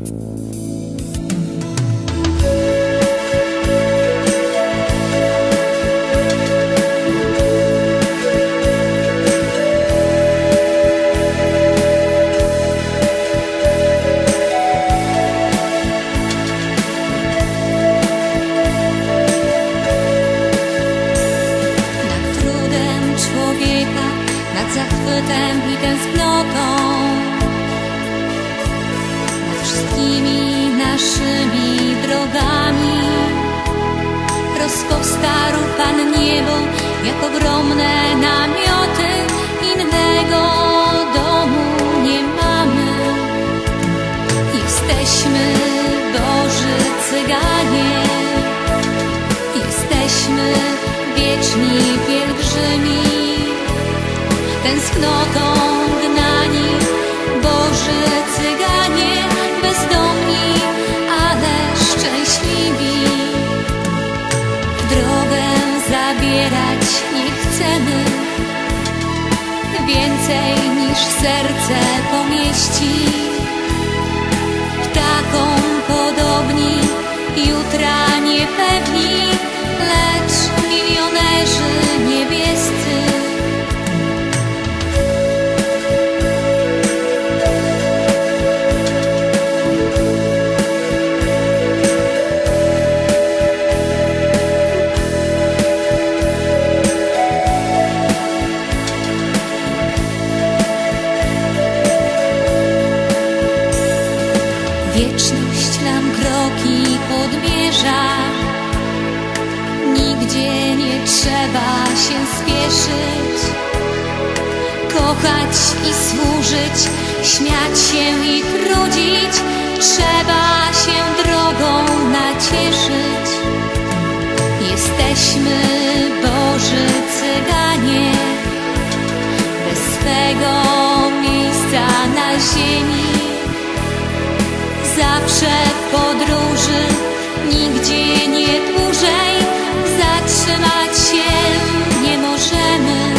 nad trudem człowieka, nad zachwytem i tęsknotą, wszystkimi naszymi drogami. Rozpostarł Pan niebo, jak ogromne namioty, innego domu nie mamy. Jesteśmy Boży Cyganie. Jesteśmy wieczni pielgrzymi, tęsknotą chcemy więcej niż serce pomieści ptaką podobni, jutra Wieczność nam kroki podmierza. Nigdzie nie trzeba się spieszyć. Kochać i służyć, śmiać się i trudzić. Trzeba się drogą nacieszyć. Jesteśmy Boży Cyganie, bez swego miejsca na ziemi nigdzie dłużej zatrzymać się nie możemy.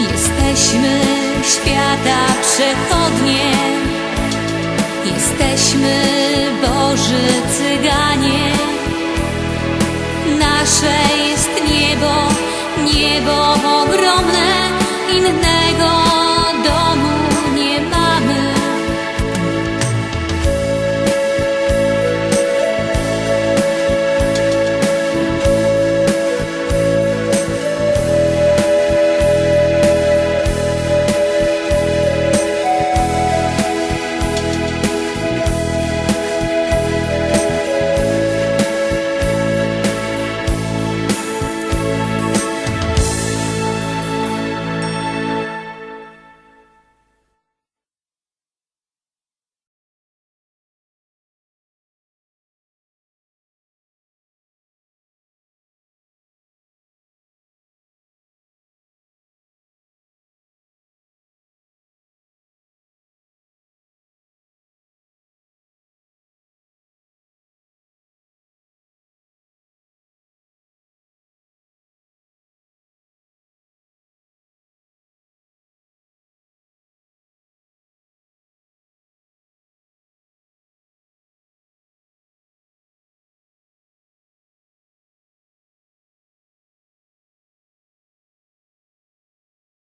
Jesteśmy świata przechodnie, jesteśmy Boży Cyganie. Nasze jest niebo, niebo ogromne, innego